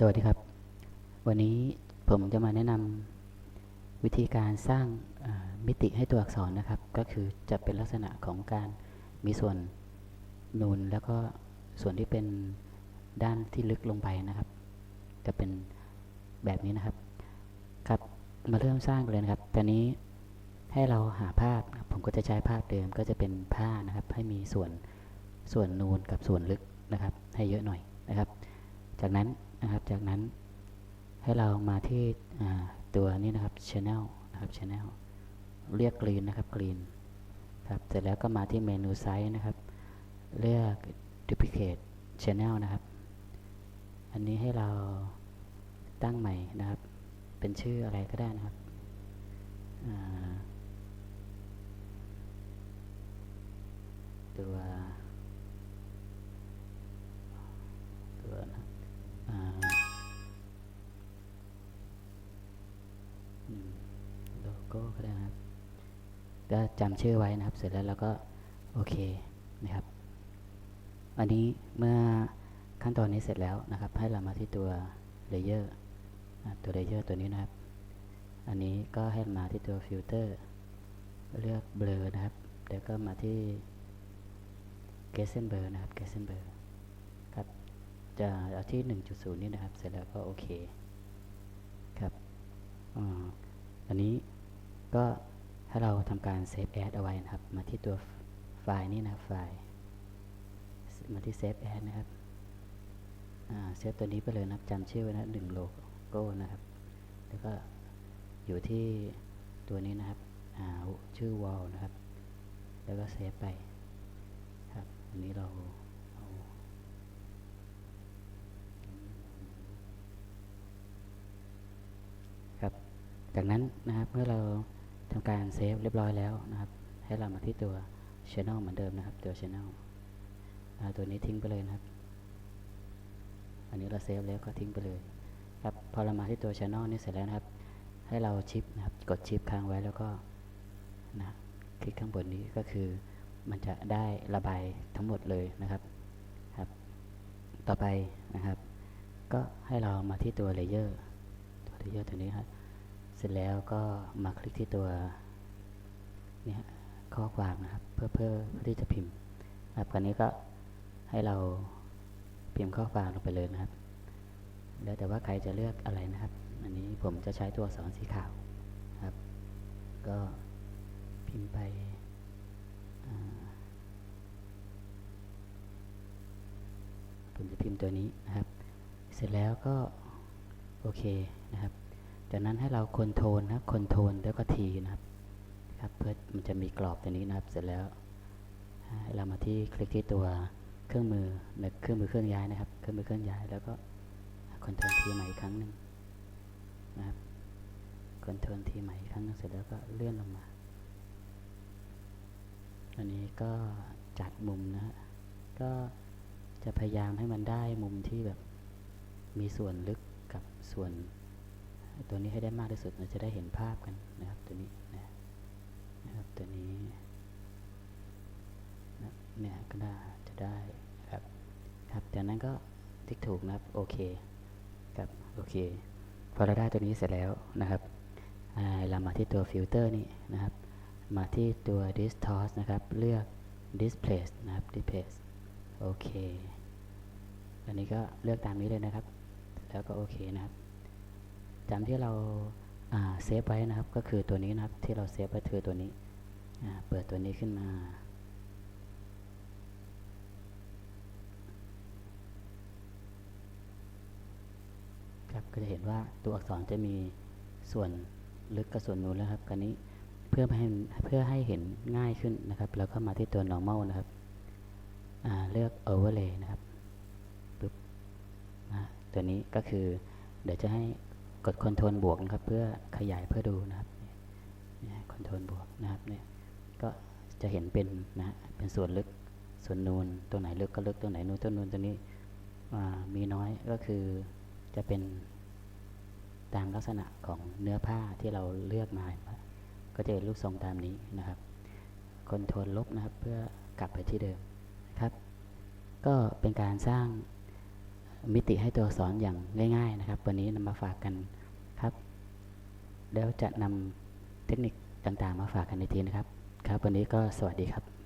สวัสดีครับ วันนี้ผมจะมาแนะนำวิธีการสร้างมิติให้ตัวอักษรนะครับ ก็คือจะเป็นลักษณะของการมีส่วนนูนแล้วก็ส่วนที่เป็นด้านที่ลึกลงไปนะครับ จะเป็นแบบนี้นะครับ ครับมาเริ่มสร้างเลยนะครับ ตอนนี้ให้เราหาภาพผมก็จะใช้ภาพเดิมก็จะเป็นผ้านะครับ ให้มีส่วนส่วนนูนกับส่วนลึกนะครับ ให้เยอะหน่อยนะครับ จากนั้น นะครับ จากนั้นให้เรามาที่ตัวนี้นะครับ channel นะครับ channel เรียก green นะครับ green ครับเสร็จแล้วก็มาที่เมนูไซส์นะครับ เลือก duplicate channel นะครับ อันนี้ให้เราตั้งใหม่นะครับ เป็นชื่ออะไรก็ได้นะครับตัว โก้ก็ได้นะครับ ก็จำชื่อไว้นะครับ เสร็จแล้วเราก็โอเคนะครับ อันนี้เมื่อขั้นตอนนี้เสร็จแล้วนะครับ ให้เรามาที่ตัวเลเยอร์ตัวเลเยอร์ตัวนี้นะครับ อันนี้ก็ให้มาที่ตัวฟิลเตอร์เลือกเบลอนะครับเดี๋ยวก็มาที่เกสเซนเบอร์นะครับเกสเซนเบอร์ครับ จะเอาที่ 1.0 นี่นะครับ เสร็จแล้วก็โอเคครับออันนี้ ก็ให้เราทำการเซฟแอดเอาไว้นะครับ มาที่ตัวไฟล์นี่นะครับไฟล์มาที่เซฟแอดนะครับเซฟตัวนี้ไปเลยนะครับจำชื่อไว้นะหนึ่งโลโก้นะครับ แล้วก็อยู่ที่ตัวนี้นะครับชื่อ wall นะครับ แล้วก็เซฟไปครับอันนี้เราเอาครับ จากนั้นนะครับเมื่อเรา ทำการเซฟเรียบร้อยแล้วนะครับ ให้เรามาที่ตัว channel เหมือนเดิมนะครับ ตัว channel อ่าตัวนี้ทิ้งไปเลยนะครับ อันนี้เราเซฟแล้วก็ทิ้งไปเลยครับพอเรามาที่ตัว channel นี่เสร็จแล้วนะครับ ให้เราชิปนะครับ กดชิปค้างไว้แล้วก็นะคลิกข้างบนนี้ก็คือมันจะได้ระบายทั้งหมดเลยนะครับครับ ต่อไปนะครับ ก็ให้เรามาที่ตัวเลเยอร์ตัวเลเยอร์ตัวนี้ครับ เสร็จแล้วก็มาคลิกที่ตัวเนี่ยข้อความนะครับ เพื่อเพื่อเพื่อที่จะพิมพ์ครับคราวนี้ก็ให้เราพิมพ์ข้อความลงไปเลยนะครับ แล้วแต่ว่าใครจะเลือกอะไรนะครับ อันนี้ผมจะใช้ตัวสอักษรสีขาวครับ ก็พิมพ์ไปผมจะพิมพ์ตัวนี้นะครับ เสร็จแล้วก็โอเคนะครับ จากนั้นให้เราคอนโทรลนะคอนโทรลแล้วก็ทีนะครับครับเพื่อมันจะมีกรอบตัวนี้นะครับ เสร็จแล้วให้เรามาที่คลิกที่ตัวเครื่องมือในเครื่องมือเคลื่อนย้ายนะครับ เครื่องมือเคลื่อนย้ายแล้วก็คอนโทรลทีใหม่อีกครั้งหนึ่งนะครับคอนโทรลทีใหม่อีกครั้งนึงเสร็จแล้วก็เลื่อนลงมาอันนี้ก็จัดมุมนะฮะก็จะพยายามให้มันได้มุมที่แบบมีส่วนลึกกับส่วน ตัวนี้ให้ได้มากที่สุดเราจะได้เห็นภาพกันนะครับตัวนี้นะนะครับตัวนี้นะเนี่ยก็ได้จะได้ครับครับจากนั้นก็ติ๊กถูกนะครับโอเคครับโอเคพอเราได้ตัวนี้เสร็จแล้วนะครับเรามาที่ตัวฟิลเตอร์นี่นะครับ มาที่ตัว distort นะครับ เลือก displace นะครับ displace โอเค อันนี้ก็เลือกตามนี้เลยนะครับ แล้วก็โอเคนะครับ จำที่เราเซฟไว้นะครับ ก็คือตัวนี้นะครับ ที่เราเซฟไว้คือตัวนี้ เปิดตัวนี้ขึ้นมา ครับก็จะเห็นว่าตัวอักษรจะมีส่วนลึกกับส่วนนูนแล้วครับกันนี้เพื่อให้เพื่อให้เห็นง่ายขึ้นนะครับแล้วก็มาที่ตัว normal นะครับเลือก overlay นะครับปึ๊บนะตัวนี้ก็คือเดี๋ยวจะให้ กด Ctrl บวกนะครับ เพื่อขยายเพื่อดูนะครับเนี่ย Ctrl บวกนะครับเนี่ยก็จะเห็นเป็นนะเป็นส่วนลึกส่วนนูนตัวไหนลึกก็ลึกตัวไหนนูนตัวนูนตัวนี้มีน้อยก็คือจะเป็นตามลักษณะของเนื้อผ้าที่เราเลือกมา ก็จะเป็นรูปทรงตามนี้นะครับคอนโทรลลบนะครับเพื่อกลับไปที่เดิมนะครับ ก็เป็นการสร้าง มิติให้ตัวสอนอย่างง่ายๆนะครับ วันนี้นำมาฝากกันครับ แล้วจะนำเทคนิคต่างๆ มาฝากกันในทีนะครับ ครับ วันนี้ก็สวัสดีครับ